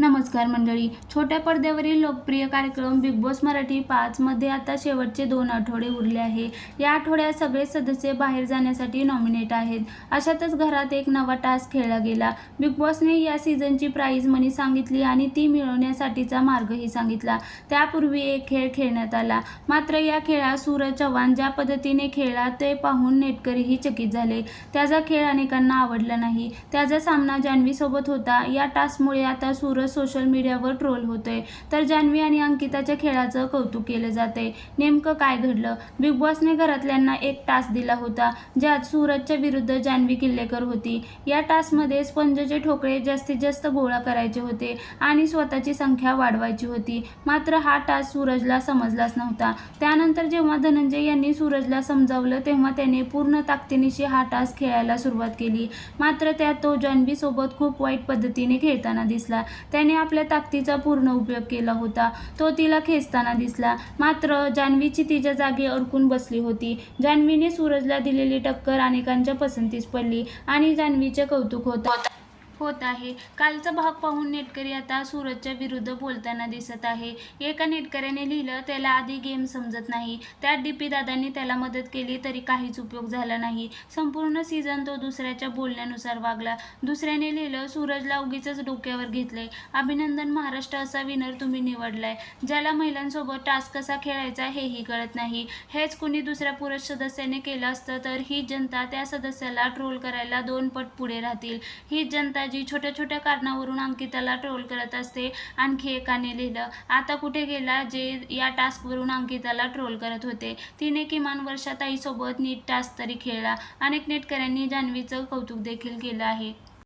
नमस्कार मंडळी. छोट्या पडद्यावरील लोकप्रिय कार्यक्रम बिग बॉस मराठी पाचमध्ये आता शेवटचे दोन आठवडे उरले आहे. या आठवड्यात सगळे सदस्य बाहेर जाण्यासाठी नॉमिनेट आहेत. अशातच घरात एक नवा टास्क खेळला गेला. बिग बॉसने या सीझनची प्राईज मनी सांगितली आणि ती मिळवण्यासाठीचा मार्गही सांगितला. त्यापूर्वी एक खेळ खेळण्यात आला. मात्र या खेळात सूरज चव्हाण ज्या पद्धतीने खेळला ते पाहून नेटकरीही चकित झाले. त्याचा खेळ अनेकांना आवडला नाही. त्याचा सामना जान्हवीसोबत होता. या टास्कमुळे आता सूरज सोशल मीडियावर ट्रोल होतंय. तर जान्हवी आणि अंकिताच्या खेळाचं कौतुक केलं जातंय. नेमकं काय घडलं? बिग बॉसने घरातल्यांना एक टास्क दिला होता ज्यात सूरजच्या विरुद्ध जान्हवी किल्लेकर होती. या टास्कमध्ये स्पंजचे ठोकळे जास्तीत जास्त गोळा करायचे होते आणि स्वतःची संख्या वाढवायची होती. मात्र हा टास्क सूरजला समजलाच नव्हता. त्यानंतर जेव्हा धनंजय यांनी सूरजला समजावलं तेव्हा त्याने पूर्ण ताकदीनिशी हा टास्क खेळायला सुरुवात केली. मात्र त्यात तो जान्हवीसोबत खूप वाईट पद्धतीने खेळताना दिसला. त्याने आपल्या ताकदीचा पूर्ण उपयोग केला होता. तो तिला खेचताना दिसला. मात्र जान्हवीची तिच्या जागी अडकून बसली होती. जान्हवीने सूरजला दिलेली टक्कर अनेकांच्या पसंतीस पडली आणि जान्हवीचे कौतुक होत होत आहे. कालचा भाग पाहून नेटकरी आता सूरजच्या विरुद्ध बोलताना दिसत आहे. एका नेटकऱ्याने लिहिलं त्याला आधी गेम समजत नाही. त्यात डीपी दादांनी त्याला मदत केली तरी काहीच उपयोग झाला नाही. संपूर्ण सीझन तो दुसऱ्याच्या बोलण्यानुसार वागला. दुसऱ्याने लिहिलं सूरजला उगीच डोक्यावर घेतले अभिनंदन महाराष्ट्र असा विनर तुम्ही निवडलाय. ज्याला महिलांसोबत टास्क कसा खेळायचा हेही कळत नाही. हेच कुणी दुसऱ्या पुरुष सदस्याने केलं असतं तर ही जनता त्या सदस्याला ट्रोल करायला दोन पट पुढे राहतील. ही जनता जी छोट्या छोट्या कारणावरून अंकिताला ट्रोल करत असते. आणखी एकाने लिहिलं आता कुठे गेला जे या टास्कवरून अंकिताला ट्रोल करत होते? तिने किमान वर्षाताईसोबत नीट टास्क तरी खेळला. अनेक नेटकऱ्यांनी जान्हवीचं कौतुक देखील केलं आहे.